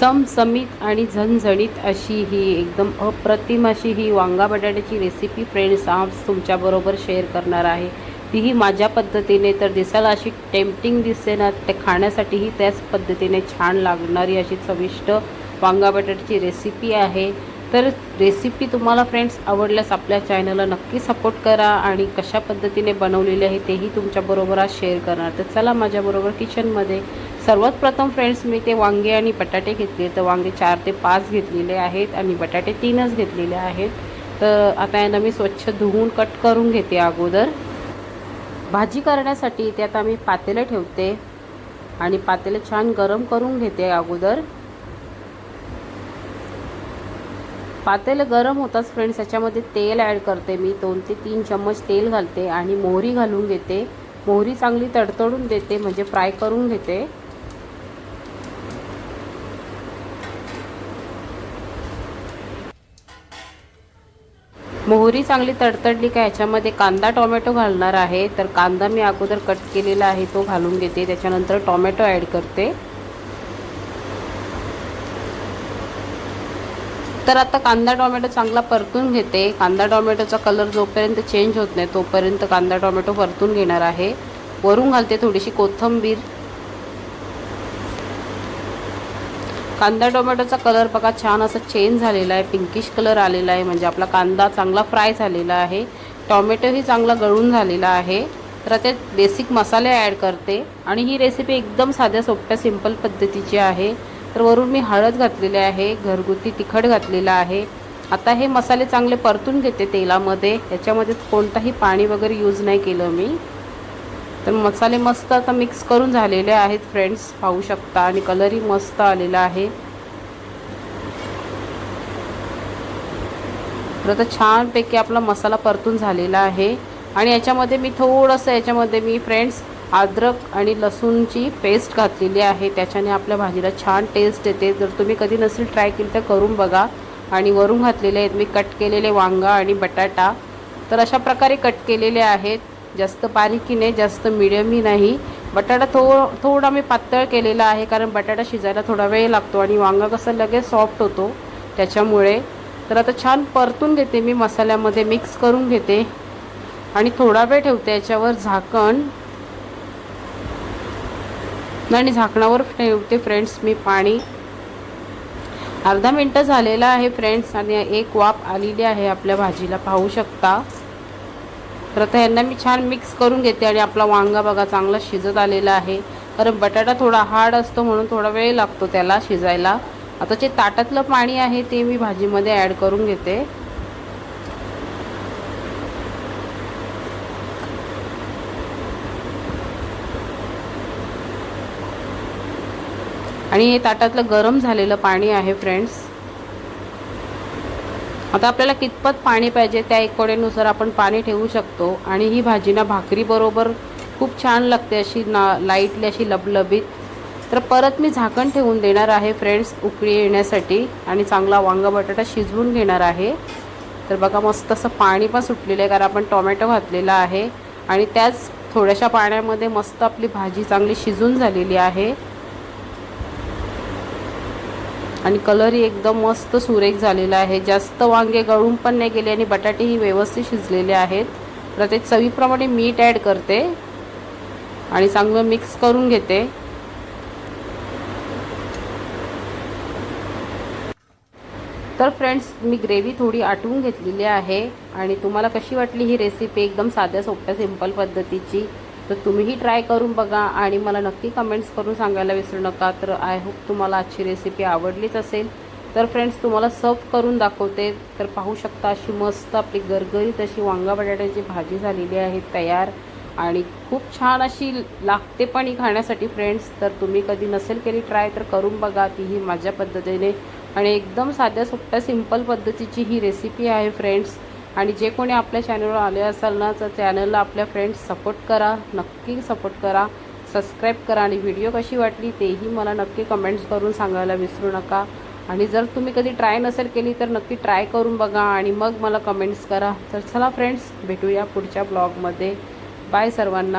चमचमीत आणि झणझणीत अशी ही एकदम अप्रतिम अशी ही वांगा बटाट्याची रेसिपी फ्रेंड्स आज तुमच्याबरोबर शेअर करणार आहे. तीही माझ्या पद्धतीने तर दिसायला अशी टेम्पटिंग दिसते ना ते खाण्यासाठीही त्याच पद्धतीने छान लागणारी अशी चविष्ट वांगा बटाट्याची रेसिपी आहे. तर रेसिपी तुम्हाला फ्रेंड्स आवडल्यास आपल्या चॅनलला नक्की सपोर्ट करा आणि कशा पद्धतीने बनवलेली आहे तेही तुमच्याबरोबर आज शेअर करणार. तर चला माझ्याबरोबर किचनमध्ये सर्वात प्रथम फ्रेंड्स मी ते वांगे आणि बटाटे घेतले. तर वांगे चार ते पाच घेतलेले आहेत आणि बटाटे तीनच घेतलेले आहेत. तर आता यांना मी स्वच्छ धुवून कट करून घेते अगोदर. भाजी करण्यासाठी ते आता मी पातेलं ठेवते आणि पातेलं छान गरम करून घेते अगोदर. पातेलं गरम होताच फ्रेंड्स याच्यामध्ये तेल ॲड करते मी. दोन ते तीन चम्मच तेल घालते आणि मोहरी घालून घेते. मोहरी चांगली तडतडून देते म्हणजे फ्राय करून घेते. मोहरी चांगली तडतडली का? ह्याच्यामध्ये कांदा टोमॅटो घालणार आहे. तर कांदा मी अगोदर कट केलेला आहे तो घालून घेते. त्याच्यानंतर टोमॅटो ॲड करते. तर आता कांदा टोमॅटो चांगला परतून घेते. कांदा टोमॅटोचा कलर जोपर्यंत चेंज होत नाही तोपर्यंत कांदा टोमॅटो परतून घेणार आहे. वरून घालते थोडीशी कोथिंबीर. कांदा टोमॅटोचा कलर बघा छान असा चेंज झालेला आहे पिंकिश कलर आलेला आहे. म्हणजे आपला कांदा चांगला फ्राय झालेला आहे. टॉमॅटोही चांगला गळून झालेला आहे. तर त्यात बेसिक मसाले ॲड करते. आणि ही रेसिपी एकदम साध्या सोप्या सिंपल पद्धतीची आहे. तर वरून मी हळद घातलेली आहे घरगुती तिखट घातलेलं आहे. आता हे मसाले चांगले परतून घेते तेलामध्ये. याच्यामध्ये कोणताही पाणी वगैरे यूज नाही केलं मी. तर मसाले मस्त आता मिक्स करून झालेले आहेत फ्रेंड्स पाहू शकता. आणि कलरही मस्त आलेला आहे. तर आता छानपैकी आपला मसाला परतून झालेला आहे. आणि याच्यामध्ये मी थोडंसं याच्यामध्ये मी फ्रेंड्स अद्रक आणि लसूणची पेस्ट घातलेली आहे. त्याच्याने आपल्या भाजीला छान टेस्ट येते. जर तुम्ही कधी नसेल ट्राय केली तर करून बघा. आणि वरून घातलेले आहेत. मी कट केलेले वांगा आणि बटाटा. तर अशा प्रकारे कट केलेले आहेत. जास्त बारीकही नाही जास्त मिडियमही नाही. बटाटा थो थोडा मी पातळ केलेला आहे कारण बटाटा शिजायला थोडा वेळ लागतो आणि वांगा कसं लगेच सॉफ्ट होतो. त्याच्यामुळे तर आता छान परतून घेते मी मसाल्यामध्ये मिक्स करून घेते. आणि थोडा वेळ ठेवते याच्यावर झाकण. आणि झाकणावर ठेवते फ्रेंड्स मी पाणी. अर्धा मिनटं झालेलं आहे फ्रेंड्स आणि एक वाफ आलेली आहे आपल्या भाजीला पाहू शकता. तर आता यांना मी छान मिक्स करून घेते आणि आपला वांगा बघा चांगला शिजत आलेला आहे. कारण बटाटा थोडा हार्ड असतो म्हणून थोडा वेळ लागतो त्याला शिजायला. आता जे ताटातलं पाणी आहे ते मी भाजीमध्ये ॲड करून घेते. आणि हे ताटातलं गरम झालेलं पाणी आहे फ्रेंड्स आता आपल्याला कितपत पाणी पाहिजे त्या एकोडेनुसार आपण पाणी ठेवू शकतो. आणि ही भाजी ना भाकरीबरोबर खूप छान लागते अशी ना लाईटली अशी लबलबीत. तर परत मी झाकण ठेवून देणार आहे फ्रेंड्स उकळी येण्यासाठी. आणि चांगला वांगा बटाटा शिजवून घेणार आहे. तर बघा मस्त असं पाणी पण सुटलेलं आहे कारण आपण टोमॅटो घातलेला आहे. आणि त्याच थोड्याशा पाण्यामध्ये मस्त आपली भाजी चांगली शिजून झालेली आहे. आणि कलरही एकदम मस्त सुरेख झालेला आहे. जास्त वांगे गळून पण नाही गेले आणि बटाटेही व्यवस्थित शिजलेले आहेत. तर ते चवीप्रमाणे मीठ ॲड करते. आणि चांगलं मिक्स करून घेते. तर फ्रेंड्स मी ग्रेव्ही थोडी आटवून घेतलेली आहे. आणि तुम्हाला कशी वाटली ही रेसिपी एकदम साध्या सोप्या सिंपल पद्धतीची. तर तुम्हीही ट्राय करून बघा आणि मला नक्की कमेंट्स करून सांगायला विसरू नका. तर आय होप तुम्हाला आजची रेसिपी आवडलीच असेल. तर फ्रेंड्स तुम्हाला सर्व करून दाखवते. तर पाहू शकता अशी मस्त आपली गरगरीत अशी वांगा बटाट्याची भाजी झालेली आहे तयार. आणि खूप छान अशी लागते पण ही खाण्यासाठी फ्रेंड्स तर तुम्ही कधी नसेल केली ट्राय तर करून बघा. तीही माझ्या पद्धतीने आणि एकदम साध्या सोप्या सिंपल पद्धतीची ही रेसिपी आहे फ्रेंड्स आणि जे कोणी आपल्या चॅनलवर आले असाल ना तर चॅनलला आपल्या फ्रेंड्स सपोर्ट करा नक्की सपोर्ट करा सबस्क्राईब करा. आणि व्हिडिओ कशी वाटली तेही मला नक्की कमेंट्स करून सांगायला विसरू नका. आणि जर तुम्ही कधी ट्राय नसेल केली तर नक्की ट्राय करून बघा आणि मग मला कमेंट्स करा. तर चला फ्रेंड्स भेटूया पुढच्या ब्लॉगमध्ये बाय सर्वांना.